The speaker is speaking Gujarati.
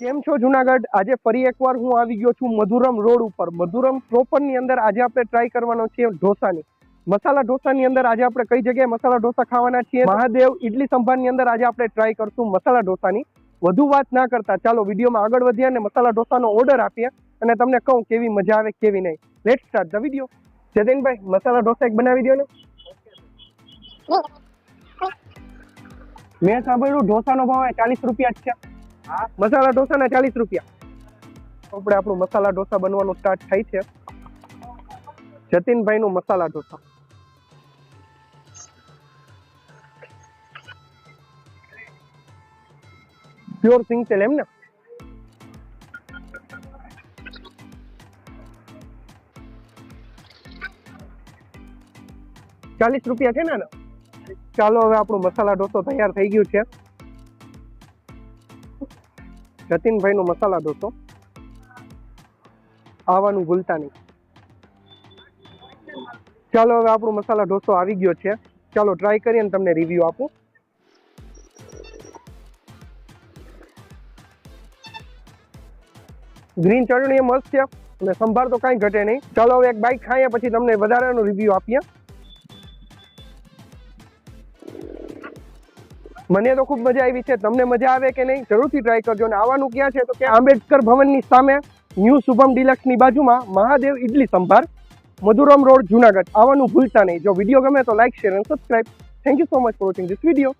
કેમ છો જુનાગઢ? આજે ફરી એકવાર હું આવી ગયો છું મધુરમ રોડ ઉપર. મધુરમ પ્રોપરની અંદર આજે આપણે ટ્રાય કરવાનો છે ઢોસાની. મસાલા ઢોસાની અંદર આજે આપણે કઈ જગ્યાએ મસાલા ઢોસા ખાવાના છીએ? મહાદેવ ઇડલી સંભારની અંદર આજે આપણે ટ્રાય કરશું મસાલા ઢોસાની. વધુ વાત ના કરતા, ચાલો વિડીયોમાં આગળ વધીએ અને મસાલા ઢોસાનો ઓર્ડર આપીએ અને તમને કહું કેવી મજા આવે, કેવી નહીં. લેટ સ્ટાર્ટ ધ વીડિયો જતીનભાઈ, મસાલા ઢોસા એક બનાવી દો ને. મેં સાંભળ્યું ઢોસાનો ભાવ ચાલીસ રૂપિયા જ છે. મસાલા ઢોસાના ચાલીસ રૂપિયા. આપણે આપણું મસાલા ઢોસા બનવાનું સ્ટાર્ટ થાય છે. જતીનભાઈનું મસાલા ઢોસા. પ્યોર સિંગ તેલ એમ ને ચાલીસ રૂપિયા છે ને ચાલો હવે આપણું મસાલા ઢોસો તૈયાર થઈ ગયું છે. જતીનભાઈનો મસાલા ઢોસો આવવાનું ભૂલતા નહીં. ચાલો હવે આપણો મસાલા ઢોસો આવી ગયો છે. ચાલો ટ્રાય કરીએ અને તમને રિવ્યુ આપું. ગ્રીન ચટણી મસ્ત છે. અને સંભાર તો કાંઈ ઘટે નહીં. ચાલો હવે એક બાઈક ખાઈએ, પછી તમને વધારાનો રિવ્યુ આપીએ. મને તો ખૂબ મજા આવી છે. તમને મજા આવે કે નહીં? જરૂરથી ટ્રાય કરજો. અને આવવાનું ક્યાં છે? તો કે આંબેડકર ભવનની સામે ન્યૂ શુભમ ડિલક્સની બાજુમાં મહાદેવ ઇડલી સંભાર, મધુરમ રોડ જુનાગઢ. આવવાનું ભૂલતા નહીં. જો વીડિયો ગમે તો લાઇક શેર અને subscribe thank you so much for watching this video